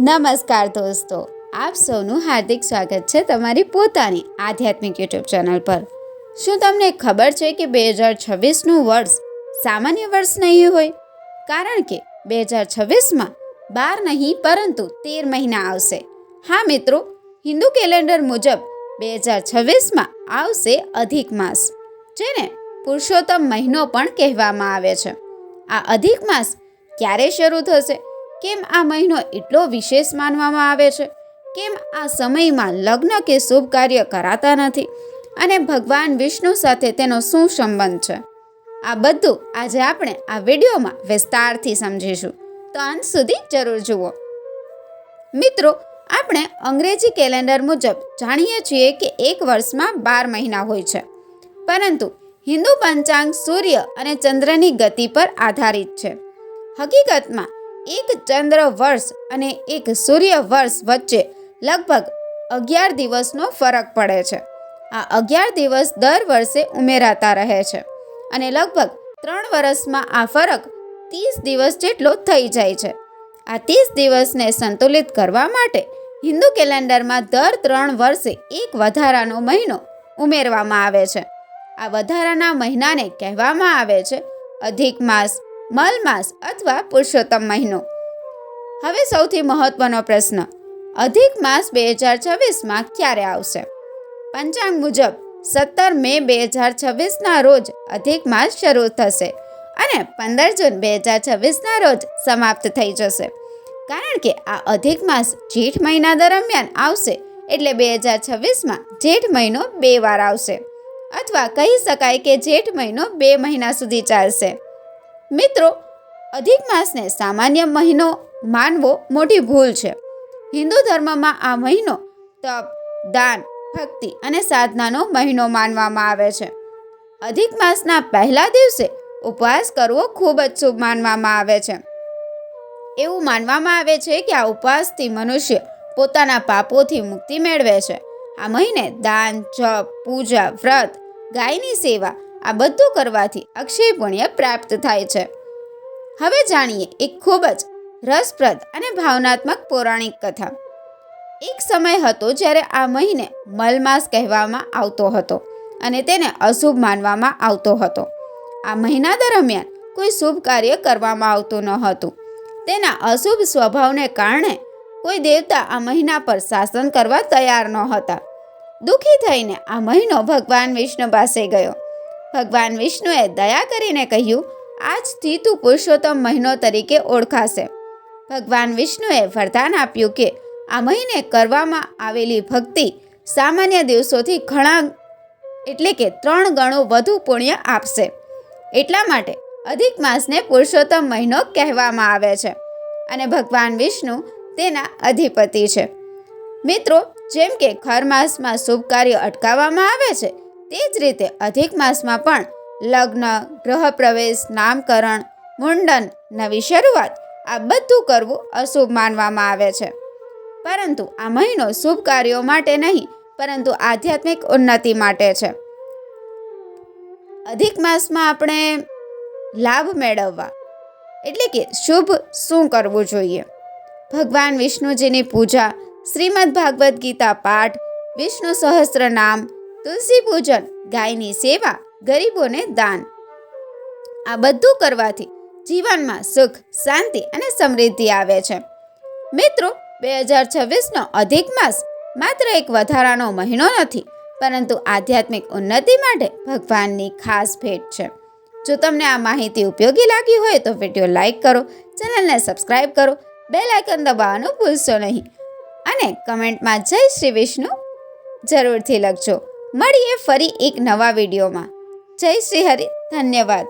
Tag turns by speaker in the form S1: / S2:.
S1: નમસ્કાર દોસ્તો, આપ સૌનું હાર્દિક સ્વાગત છે તમારી પોતાની આધ્યાત્મિક યુટ્યુબ ચેનલ પર. શું તમને ખબર છે કે બે હજાર છવ્વીસનું વર્ષ સામાન્ય વર્ષ નહીં હોય? કારણ કે બે હજાર છવ્વીસમાં બાર નહીં, પરંતુ તેર મહિના આવશે. હા મિત્રો, હિન્દુ કેલેન્ડર મુજબ બે હજાર છવ્વીસમાં આવશે અધિક માસ, જેને પુરુષોત્તમ મહિનો પણ કહેવામાં આવે છે. આ અધિક માસ ક્યારે શરૂ થશે? કેમ આ મહિનો એટલો વિશેષ માનવામાં આવે છે? કેમ આ સમયમાં લગ્ન કે શુભ કાર્ય કરાતા નથી? અને ભગવાન વિષ્ણુ સાથે તેનો શું સંબંધ છે? આ બધું આજે આપણે આ વિડીયોમાં વિસ્તારથી સમજીશું. તો અંત સુધી જરૂર જુઓ. મિત્રો, આપણે અંગ્રેજી કેલેન્ડર મુજબ જાણીએ છીએ કે એક વર્ષમાં બાર મહિના હોય છે. પરંતુ હિન્દુ પંચાંગ સૂર્ય અને ચંદ્રની ગતિ પર આધારિત છે. હકીકતમાં એક ચંદ્ર વર્ષ અને એક સૂર્ય વર્ષ વચ્ચે લગભગ અગિયાર દિવસનો ફરક પડે છે. આ અગિયાર દિવસ દર વર્ષે ઉમેરાતા રહે છે અને લગભગ ત્રણ વર્ષમાં આ ફરક ત્રીસ દિવસ જેટલો થઈ જાય છે. આ ત્રીસ દિવસને સંતુલિત કરવા માટે હિન્દુ કેલેન્ડરમાં દર ત્રણ વર્ષે એક વધારાનો મહિનો ઉમેરવામાં આવે છે. આ વધારાના મહિનાને કહેવામાં આવે છે અધિક માસ મલ માસ અથવા પુરુષોત્તમ મહિનો? હવે સૌથી મહત્વનો પ્રશ્ન. અધિક માસ બે હજાર છવ્વીસમાં ક્યારે આવશે? પંચાંગ મુજબ, સત્તર મે બે હજાર છવ્વીસના રોજ અધિક માસ શરૂ થશે અને પંદર જૂન બે હજાર છવ્વીસના રોજ સમાપ્ત થઈ જશે. કારણ કે આ અધિક માસ જેઠ મહિના દરમિયાન આવશે એટલે બે હજાર છવ્વીસમાં જેઠ મહિનો બે વાર આવશે. અથવા કહી શકાય કે જેઠ મહિનો બે મહિના સુધી ચાલશે. મિત્રો, અધિક માસને સામાન્ય મહિનો માનવો મોટી ભૂલ છે. હિન્દુ ધર્મમાં આ મહિનો તપ, દાન, ભક્તિ અને સાધનાનો મહિનો માનવામાં આવે છે. અધિક માસના પહેલા દિવસે ઉપવાસ કરવો ખૂબ જ શુભ માનવામાં આવે છે. એવું માનવામાં આવે છે કે આ ઉપવાસથી મનુષ્ય પોતાના પાપોથી મુક્તિ મેળવે છે. આ મહિને દાન, જપ, પૂજા, વ્રત, ગાયની સેવા આ બધું કરવાથી અક્ષય પુણ્ય પ્રાપ્ત થાય છે. હવે જાણીએ એક ખૂબ જ રસપ્રદ અને ભાવનાત્મક પૌરાણિક કથા. એક સમય હતો જ્યારે આ મહિને મલમાસ કહેવામાં આવતો હતો અને તેને અશુભ માનવામાં આવતો હતો. આ મહિના દરમિયાન કોઈ શુભ કાર્ય કરવામાં આવતું ન હતું. તેના અશુભ સ્વભાવને કારણે કોઈ દેવતા આ મહિના પર શાસન કરવા તૈયાર ન હતા દુઃખી થઈને આ મહિનો ભગવાન વિષ્ણુ પાસે ગયો. ભગવાન વિષ્ણુએ દયા કરીને કહ્યું, આજથી તું પુરુષોત્તમ મહિનો તરીકે ઓળખાશે. ભગવાન વિષ્ણુએ વરદાન આપ્યું કે આ મહિને કરવામાં આવેલી ભક્તિ સામાન્ય દિવસોથી ઘણા એટલે કે ત્રણ ગણો વધુ પુણ્ય આપશે. એટલા માટે અધિક માસને પુરુષોત્તમ મહિનો કહેવામાં આવે છે અને ભગવાન વિષ્ણુ તેના અધિપતિ છે. મિત્રો, જેમ કે ખર માસમાં શુભ કાર્ય અટકાવવામાં આવે છે તે જ રીતે અધિક માસમાં પણ લગ્ન ગ્રહ પ્રવેશ નામકરણ, મુંડન નવી શરૂઆત, આ બધું કરવું અશુભ માનવામાં આવે છે. પરંતુ આ મહિનો શુભ કાર્યો માટે નહીં, પરંતુ આધ્યાત્મિક ઉન્નતિ માટે છે. અધિક માસમાં આપણે લાભ મેળવવા. એટલે કે શુભ શું કરવું જોઈએ? ભગવાન વિષ્ણુજીની પૂજા, શ્રીમદ ભાગવદ્ ગીતા પાઠ, વિષ્ણુ સહસ્ત્ર નામ તુલસી પૂજન ગાયની સેવા, ગરીબોને દાન. આ બધું કરવાથી જીવનમાં સુખ, શાંતિ અને સમૃદ્ધિ આવે છે. મિત્રો, બે હજાર છવ્વીસનો અધિક માસ માત્ર એક વધારાનો મહિનો નથી, પરંતુ આધ્યાત્મિક ઉન્નતિ માટે ભગવાનની ખાસ ભેટ છે. જો તમને આ માહિતી ઉપયોગી લાગી હોય તો વીડિયો લાઇક કરો, ચેનલને સબસ્ક્રાઈબ કરો બેલ આઇકન દબાવવાનું ભૂલશો નહીં. અને કમેન્ટમાં જય શ્રી વિષ્ણુ જરૂરથી લખજો. મળીએ ફરી એક નવા વિડીયોમાં. જય શ્રી હરિ ધન્યવાદ.